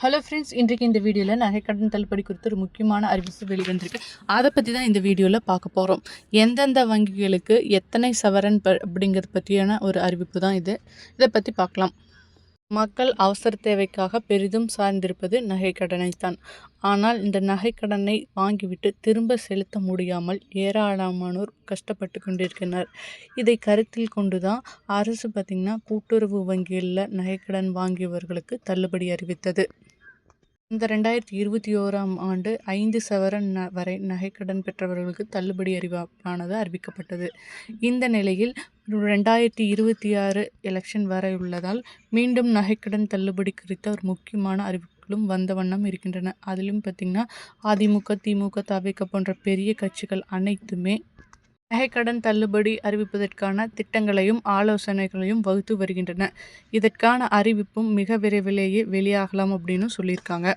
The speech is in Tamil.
ஹலோ ஃப்ரெண்ட்ஸ் இன்றைக்கு இந்த வீடியோவில் நகைக்கடன் தள்ளுபடி குறித்து ஒரு முக்கியமான அறிவிப்பு வெளிவந்திருக்கு. அதை பற்றி தான் இந்த வீடியோவில் பார்க்க போகிறோம் எந்தெந்த வங்கிகளுக்கு எத்தனை சவரன் ப அப்படிங்கிறது பற்றியான ஒரு அறிவிப்பு தான் இது. இதை பற்றி பார்க்கலாம். மக்கள் அவசர தேவைக்காக பெரிதும் சார்ந்திருப்பது நகைக்கடனைத்தான். ஆனால் இந்த நகைக்கடனை வாங்கிவிட்டு திரும்ப செலுத்த முடியாமல் ஏராளமானோர் கஷ்டப்பட்டு கொண்டிருக்கின்றனர். இதை கருத்தில் கொண்டு தான் அரசு பார்த்திங்கன்னா கூட்டுறவு வங்கியில் நகைக்கடன் வாங்கியவர்களுக்கு தள்ளுபடி அறிவித்தது. இந்த ரெண்டாயிரத்தி இருபத்தி ஓராம் ஆண்டு ஐந்து சவரன் ந வரை நகைக்கடன் பெற்றவர்களுக்கு தள்ளுபடி அறிவிப்பானது அறிவிக்கப்பட்டது. இந்த நிலையில் ரெண்டாயிரத்தி இருபத்தி ஆறு எலெக்ஷன் வரை உள்ளதால் மீண்டும் நகைக்கடன் தள்ளுபடி குறித்த ஒரு முக்கியமான அறிவிப்புகளும் வந்த வண்ணம் இருக்கின்றன. அதிலும் பார்த்திங்கன்னா அதிமுக திமுக தவிக போன்ற பெரிய கட்சிகள் அனைத்துமே நகைக்கடன் தள்ளுபடி அறிவிப்பதற்கான திட்டங்களையும் ஆலோசனைகளையும் வகுத்து வருகின்றன. இதற்கான அறிவிப்பும் மிக விரைவிலேயே வெளியாகலாம் அப்படின்னு சொல்லியிருக்காங்க.